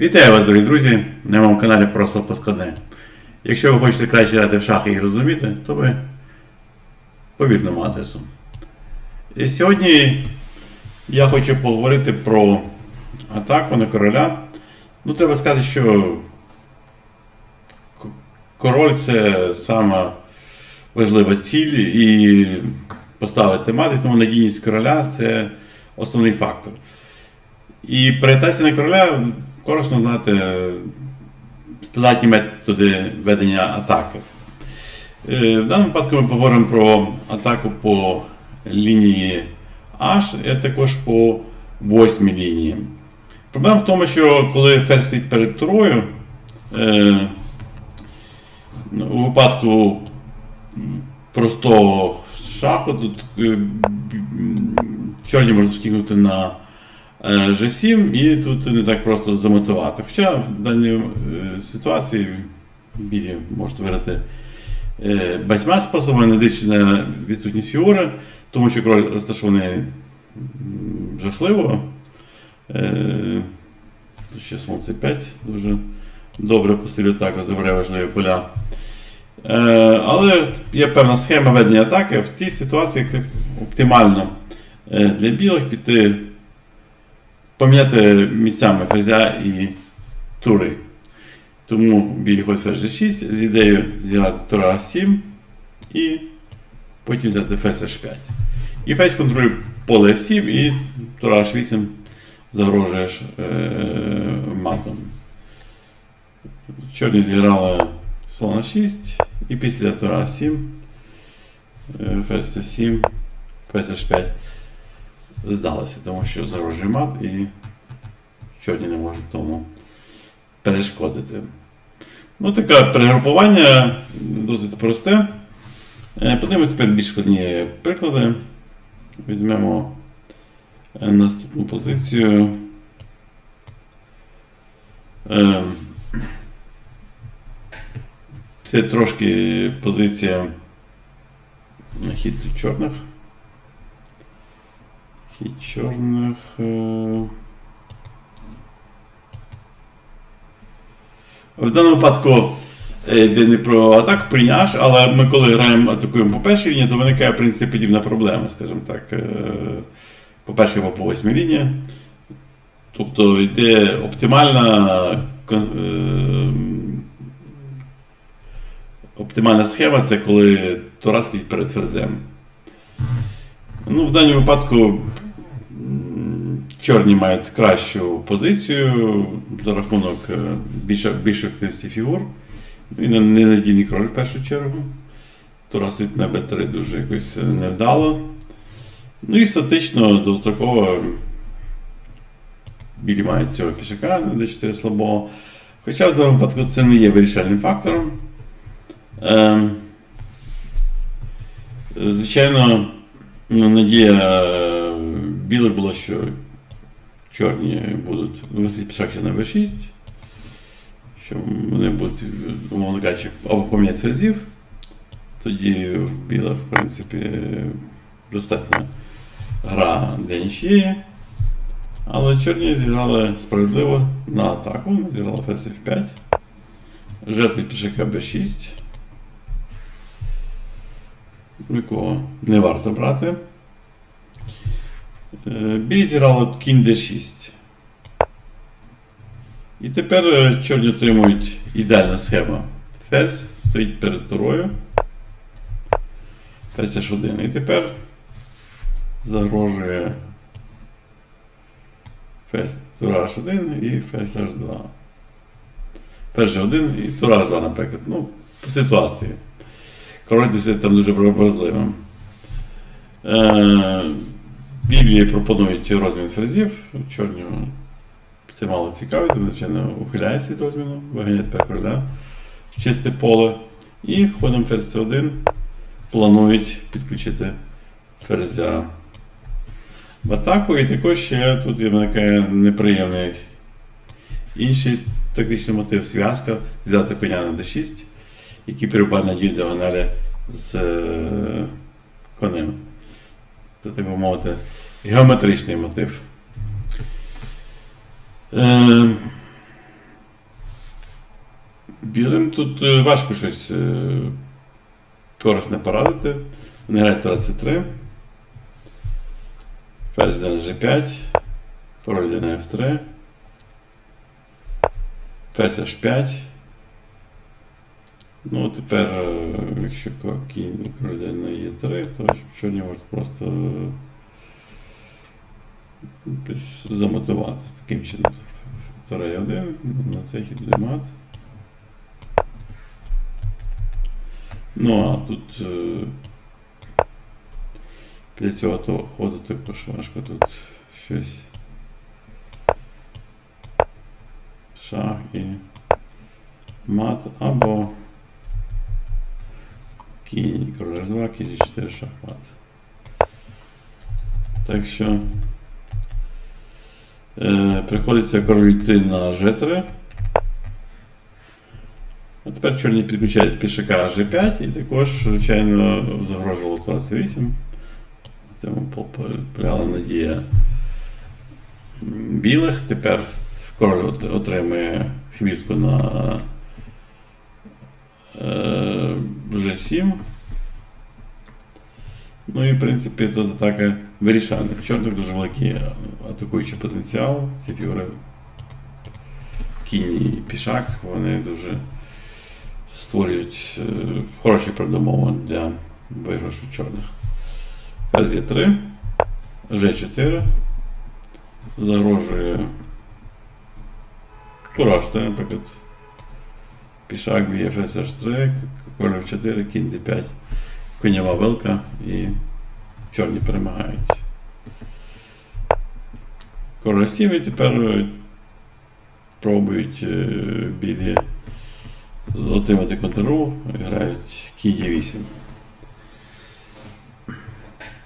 Вітаю вас, дорогі друзі, на моєму каналі Просто Паскане. Якщо ви хочете краще грати в шахи і розуміти, то ви по вірному адресу. І сьогодні я хочу поговорити про атаку на короля. Ну, треба сказати, що король це сама важлива ціль і поставити мати, тому надійність короля це основний фактор. І при атаці на короля корисно знати стандартні методи ведення атаки. Е, В даному випадку ми поговоримо про атаку по лінії H, і також по восьмій лінії. Проблема в тому, що коли ферзь стоїть перед турою, е, у випадку простого шаху, тут е, чорні можуть скинути на е, G7 і тут не так просто замотивувати. Хоча в даній е, ситуації білі можуть виграти е, багатьма способами, не дивлячись на відсутність фігури, тому що король розташований жахливо. Е, Ще сонце 5 дуже добре посилює атаку, забере важливі поля. Е, Але є певна схема ведення атаки. В цій ситуації оптимально е, для білих піти поміняти місцями ферзя і тури. Тому білі ходить ферзь G6 з ідеєю зіграти тура А7 і потім взяти ферзь H5. І ферзь контролює поле F7 і тура H8 загрожуєш е, матом. Чорні зіграли слона 6 і після тура 7 ферзь С7, ферзь H5 здалися, тому що загрожує мат і чорні не можуть тому перешкодити. Ну, таке перегрупування досить просте. Е, Подивимось тепер більш складні приклади. Візьмемо е, наступну позицію. Ем, Це трошки позиція хід чорних. Хід чорних. е, В даному випадку е, йде не про атаку прийняш, але ми коли граємо, атакуємо по першій лінії, то виникає в принципі подібна проблема, скажімо так. е, По першій або по восьмій лінії. Тобто йде оптимальна е, оптимальна схема це коли Тора стоїть перед ферзем. Ну, в даному випадку чорні мають кращу позицію за рахунок е, більшої активності фігур. Ну, І не- ненадійний король в першу чергу. Тора стоїть на Б3 дуже якось невдало. Ну і статично довгостроково білі мають цього пішака на D4 слабого. Хоча в даному випадку це не є вирішальним фактором. Ем, Звичайно, ну, надія е, білих було, що чорні будуть висити пішак ще на V6, що вони будуть, умовно кажучи, або поміняти ферзів. Тоді в білих, в принципі, достатня гра для нічиєї. Але чорні зіграли справедливо на атаку. Вони зіграли ферзь F5. Жертви пішака B6 якого не варто брати. Е, Білі зіграли кінь d6. І тепер е, чорні отримують ідеальну схему. Ферзь стоїть перед турою. Ферзь h1. І тепер загрожує тура h1 і ферзь h2. Ферзь h1 і тура h2, наприклад. Ну, по ситуації. Король досить там дуже вразливим. Білі пропонують розмін ферзів. Чорні це мало цікавить, вони, звичайно, ухиляються від розміну, виганяють тепер короля в чисте поле. І ходом ферзь C1 планують підключити ферзя в атаку. І також ще тут виникає неприємний інший тактичний мотив зв'язка, взяти коня на d6 які перебувають на діагоналі з е, конем. Це, так би мовити, геометричний мотив. Е, Білим тут е, важко щось е, корисне порадити. Вони грають 23. Ферзь на G5. Король йде на F3. Ферзь H5. Ну, тепер, е, якщо кінь король на Е3, то чорні можуть просто замотувати з таким чином. Тура 1 на цей хід мат. Ну, а тут е, після цього того ходу також важко тут щось. Шах і мат або кінь, король H2, кінь G4, шах мат. Так що е, приходиться король йти на G3. А тепер чорні підключають пішака G5 і також, звичайно, загрожувало тура C8. Цьому поляла надія білих. Тепер король отримує хвіртку на е, G7. Ну і в принципі тут атака вирішальна. Чорних дуже великий атакуючий потенціал. Ці фігури кінь і пішак, вони дуже створюють е, хороші передумови для виграшу чорних. Ферзь 3, G4. Загрожує Тура 4, наприклад. Пішак б'є ферзь H3, король F4, кінь D5, конєва вилка і чорні перемагають. Король 7 і тепер е, пробують е, білі отримати контролю, грають кінь Е8.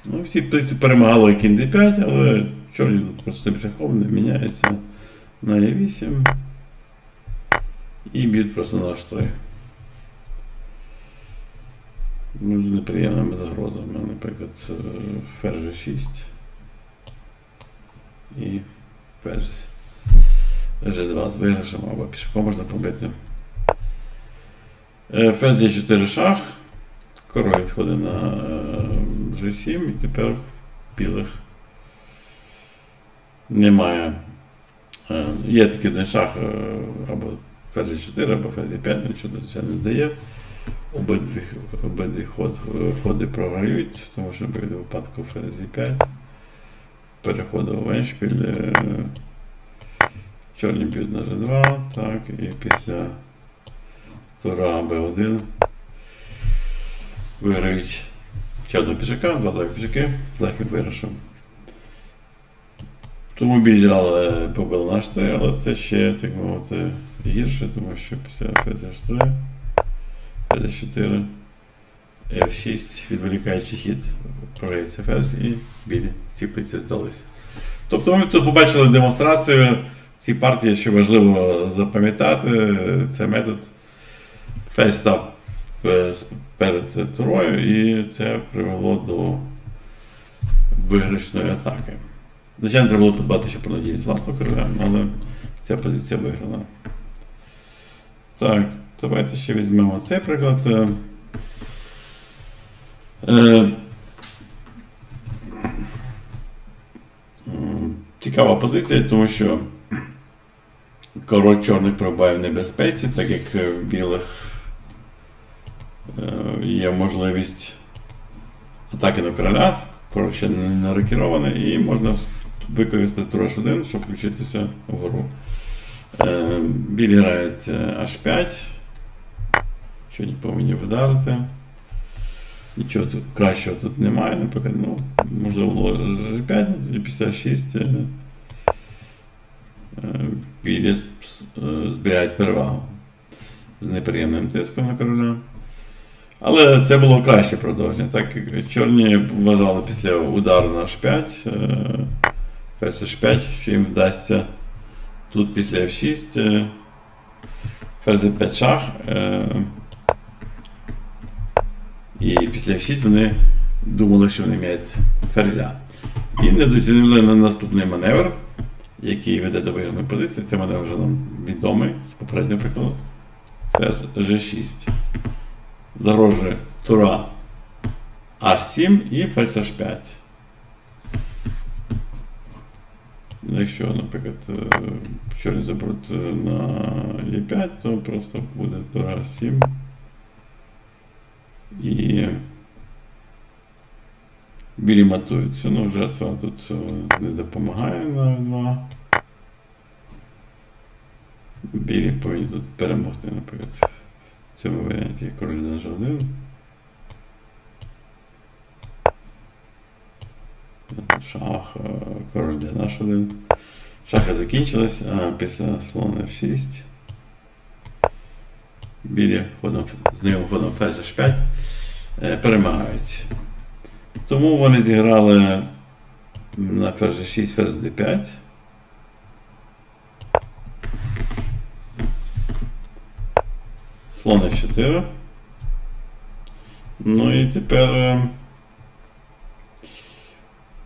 Ну, всі перемагали кінь D5, але чорні тут простим шахом не міняється на Е8 і б'ють просто на H3. Ну, з неприємними загрозами, наприклад, е, ферзь 6 і ферзь G2 з виграшем або пішаком можна побити. Е, Ферзь є 4 шах. Король відходить на е, G7 і тепер білих немає. Е, Є такий один шах е, або ферзь 4, або ферзь 5, нічого це не дає. Обидві, обидві ход, ходи програють, тому що в випадку ферзь 5. Переходив в Еншпіль. е, Чорні б'ють на G2, так, і після тура Б1 виграють ще одного два зайві пішаки з легким виграшем. Тому зіграли побили наш 3, але це ще, так мовити, гірше, тому що після ферзь 3, ферзь 4, F6, відволікаючи хід, програється ферзь і білі ці здалися. Тобто ми тут побачили демонстрацію цій партії, що важливо запам'ятати, це метод ферзь став е, перед турою, і це привело до виграшної атаки. Звичайно, треба було подбати ще про надійність власного короля, але ця позиція виграна. Так, давайте ще візьмемо цей приклад. Е, е, Цікава позиція, тому що король чорних пробуває в небезпеці, так як в білих е, є можливість атаки на короля. Король ще не нарокірований, і можна використати трош 1, щоб включитися вгору. Е, Білі грають е, H5. Що не повинні вдарити. Нічого тут кращого тут немає, наприклад, ну, можливо, G5, ну, тоді після 6 е, е, е, зберігають перевагу з неприємним тиском на короля. Але це було краще продовження. Так чорні вважали після удару на H5, е, ферзь H5, що їм вдасться тут після F6, е, ферзь 5 шах. І після F6 вони думали, що вони мають ферзя. І не доцінили на наступний маневр, який веде до виграної позиції. Це маневр вже нам відомий з попереднього прикладу. ферзь G6. Загрожує тура H7 і ферзь H5. Якщо, наприклад, е, чорні заберуть е, на E5, то просто буде тура H7. І білі матуються. Ну, жертва тут не допомагає на 2. Білі повинні тут перемогти, наприклад. В цьому варіанті король на G1. Шах, е, король де наш один. Шахи закінчились, а після слон F6. Білі ходом, знайомим ходом ферзь H5 е, перемагають. Тому вони зіграли на ферзь 6 ферзь D5. Слон F4. Ну і тепер е,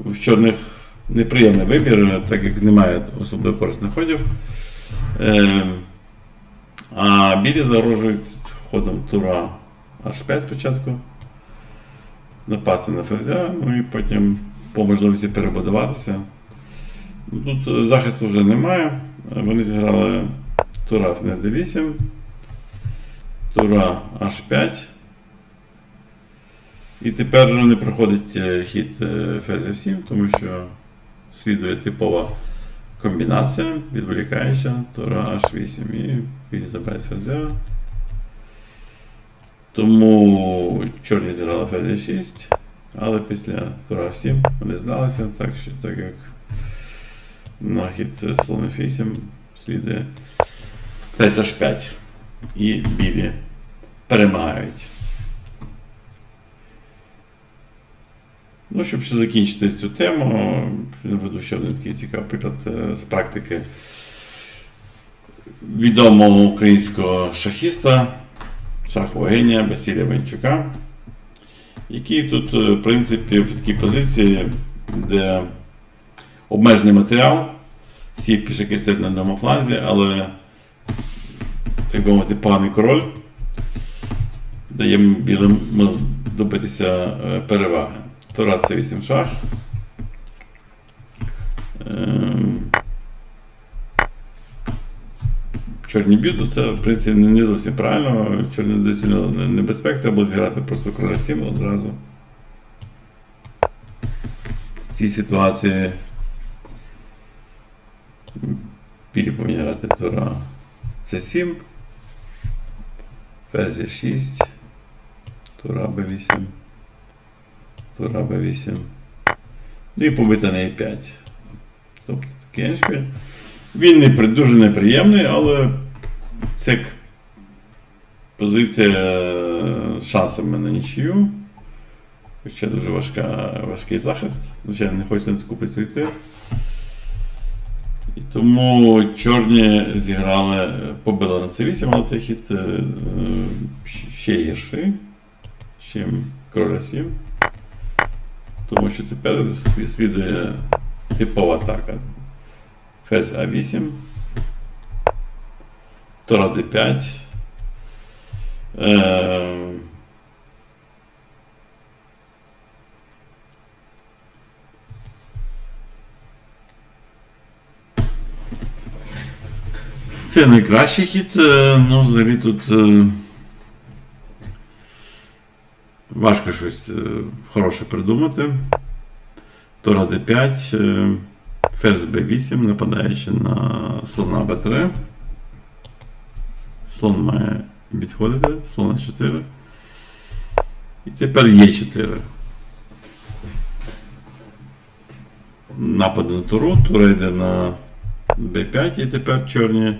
в чорних неприємний вибір, так як немає особливо корисних ходів. А білі загрожують ходом тура H5 спочатку. Напасти на ферзя, ну і потім по можливості перебудуватися. Ну, Тут захисту вже немає. Вони зіграли тура в d8, тура H5. І тепер не проходить е, хід е, ферзя 7, тому що слідує типова комбінація, відволікаюча, тура H8 і білі ферзя. Тому чорні зіграли ферзя 6, але після тура 7 вони здалися, так що так як на хід слон F8 слідує ферзь H5 і білі перемагають. Ну, щоб ще закінчити цю тему, наведу ще один такий цікавий приклад е, з практики відомого українського шахіста, шахового генія Василія Венчука, який тут, е, в принципі, в такій позиції, де обмежений матеріал, всі пішаки стоять на одному фланзі, але, так би мовити, поганий король дає білим добитися е, Тура це 8 шах. Ем, Чорні б'ють, це в принципі не зовсім правильно. Чорні доцільно небезпек, треба було зіграти просто короля 7 одразу. В цій ситуації грати тура С7, ферзь 6, тура Б8. Тура Б8. Ну і побита на Е5. Тобто такий еншпіль. Він не дуже неприємний, але це позиція з шансами на нічию. Хоча дуже важка, важкий захист. Звичайно, не хочеться на таку йти. І тому чорні зіграли, побили на С8, але цей хід е, е, ще гірший, чим короля 7. Тому що тепер слідує типова атака. Ферзь А8, Тора Д5. Е, Це найкращий хід, е, ну, взагалі тут е, важко щось е, хороше придумати. Тора d5, е, ферзь b8, нападаючи на слона b3. Слон має відходити, слон 4. І тепер Е4. Напад на туру, тура йде на b5 і тепер чорні.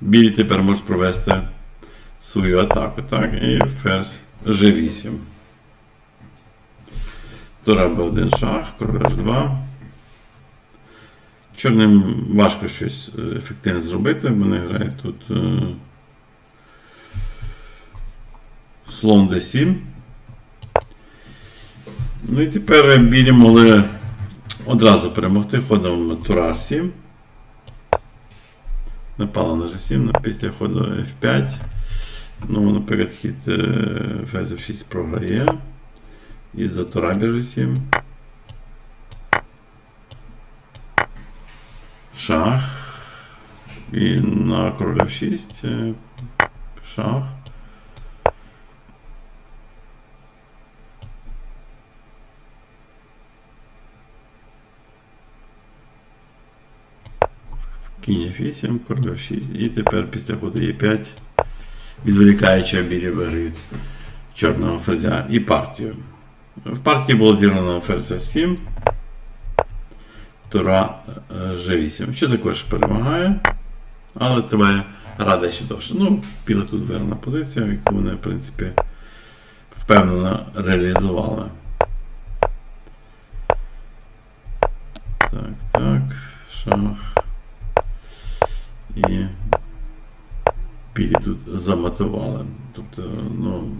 Білі тепер можуть провести свою атаку. Так, і ферзь G8. Тура Б1 шах, король H2. Чорним важко щось е, ефективне зробити. Вони грають тут е, слон D7. Ну і тепер білі могли одразу перемогти ходом Тура H7. Напала на G7 після ходу F5. Ну, наприклад, хід е, ферзь 6 програє. І за тура біже 7. Шах. І на короля в 6. е, Шах. Кінь F8, король F6. І тепер після ходу Е5, відволікаючи білі виграють чорного ферзя і партію. В партії було зіграно ферзь С7, тура е, G8, що також перемагає, але триває рада ще довше. Ну, біле тут виграна позиція, яку вони, в принципі, впевнено реалізували. Так, так, шах. І білі тут замотували. Тобто, ну,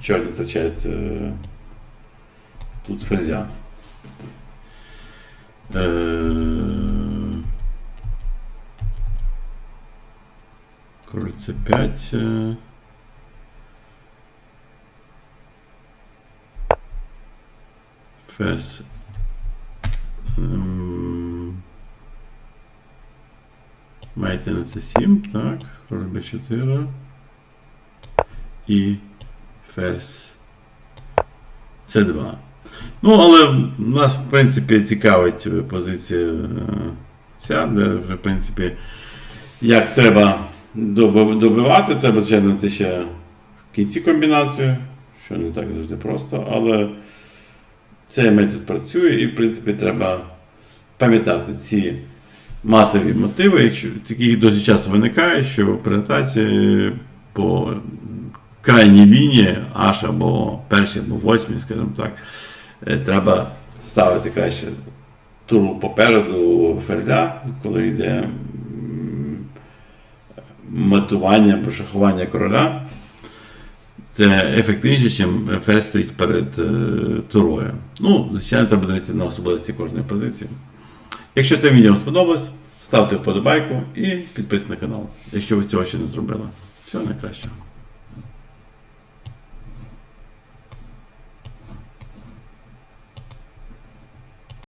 чорні втрачають е, тут ферзя. Е, Король С5. е. Фес. Маєте на це 7, так, король b4 і ферзь. C2. Ну, але нас, в принципі, цікавить позиція е, ця, де вже, в принципі, як треба добивати, треба, звичайно, ще в кінці комбінацію, що не так завжди просто, але цей метод працює і, в принципі, треба пам'ятати ці матові мотиви, якщо такі досить часто виникає, що в по крайній лінії, аж або першій, або восьмій, скажімо так, е, треба ставити краще туру попереду ферзя, коли йде матування або шахування короля. Це ефективніше, ніж ферзь стоїть перед е, турою. Ну, звичайно, треба дивитися на особливості кожної позиції. Якщо це відео сподобалось, ставте вподобайку і підписуйтесь на канал, якщо ви цього ще не зробили. Всього найкращого.